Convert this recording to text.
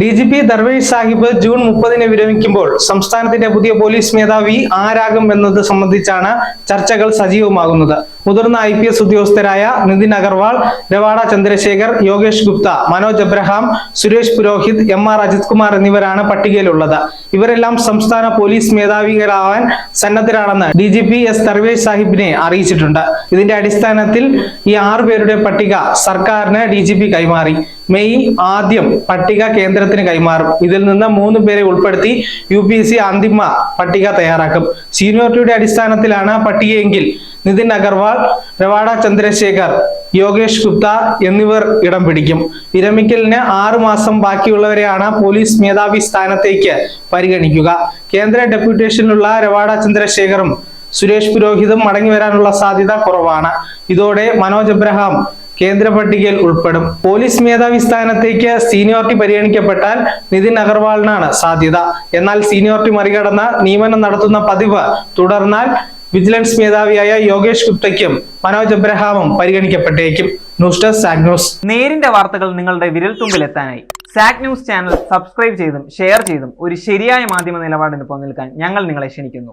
D G P Darvesh Sahib June മുപ്പതിന് വിരമിക്കുമ്പോൾ സംസ്ഥാനത്തിന്റെ പുതിയ പോലീസ് മേധാവി ആരാകും എന്നത് സംബന്ധിച്ചാണ് ചർച്ചകൾ സജീവമാകുന്നത്. മുതിർന്ന ഐ പി എസ് ഉദ്യോഗസ്ഥരായ നിതിൻ അഗർവാൾ രവാഡ ചന്ദ്രശേഖർ യോഗേഷ് ഗുപ്ത മനോജ് അബ്രഹാം സുരേഷ് പുരോഹിത് എം ആർ അജിത് കുമാർ എന്നിവരാണ് പട്ടികയിലുള്ളത്. ഇവരെല്ലാം സംസ്ഥാന പോലീസ് മേധാവികളാവാൻ സന്നദ്ധരാണെന്ന് D G P S Darvesh സാഹിബിനെ അറിയിച്ചിട്ടുണ്ട്. ഇതിന്റെ അടിസ്ഥാനത്തിൽ ഈ ആറു പേരുടെ പട്ടിക സർക്കാരിന് ഡി ജി പി കൈമാറി. മെയ് ആദ്യം പട്ടിക കേന്ദ്രത്തിന് കൈമാറും. ഇതിൽ നിന്ന് മൂന്ന് പേരെ ഉൾപ്പെടുത്തി യു പി എസ് സി അന്തിമ പട്ടിക തയ്യാറാക്കും. സീനിയോറിറ്റിയുടെ അടിസ്ഥാനത്തിലാണ് പട്ടികയെങ്കിൽ നിതിൻ അഗർവാൾ രവാഡ ചന്ദ്രശേഖർ യോഗേഷ് ഗുപ്ത എന്നിവർ ഇടം പിടിക്കും. വിരമിക്കലിന് ആറു മാസം ബാക്കിയുള്ളവരെയാണ് പോലീസ് മേധാവി സ്ഥാനത്തേക്ക് പരിഗണിക്കുക. കേന്ദ്ര ഡെപ്യൂട്ടേഷനിലുള്ള രവാഡ ചന്ദ്രശേഖറും സുരേഷ് പുരോഹിതും മടങ്ങി വരാനുള്ള സാധ്യത കുറവാണ്. ഇതോടെ മനോജ് എബ്രഹാം കേന്ദ്ര പട്ടികയിൽ ഉൾപ്പെടും. പോലീസ് മേധാവി സ്ഥാനത്തേക്ക് സീനിയോറിറ്റി പരിഗണിക്കപ്പെട്ടാൽ നിതിൻ അഗർവാളിനാണ് സാധ്യത. എന്നാൽ സീനിയോറിറ്റി മറികടന്ന് നിയമനം നടത്തുന്ന പതിവ് തുടർന്നാൽ വിജിലൻസ് മേധാവിയായ യോഗേഷ് ഗുപ്തയ്ക്കും മനോജ് എബ്രഹാമും പരിഗണിക്കപ്പെട്ടേക്കും. News desk news. നേരിന്റെ വാർത്തകൾ നിങ്ങളുടെ വിരൽത്തുമ്പിൽ എത്താനായി. സാക് ന്യൂസ് ചാനൽ സബ്സ്ക്രൈബ് ചെയ്തും ഷെയർ ചെയ്തും ഒരു ശരിയായ മാധ്യമ നിലപാടിന് നിൽക്കാൻ ഞങ്ങൾ നിങ്ങളെ ക്ഷണിക്കുന്നു.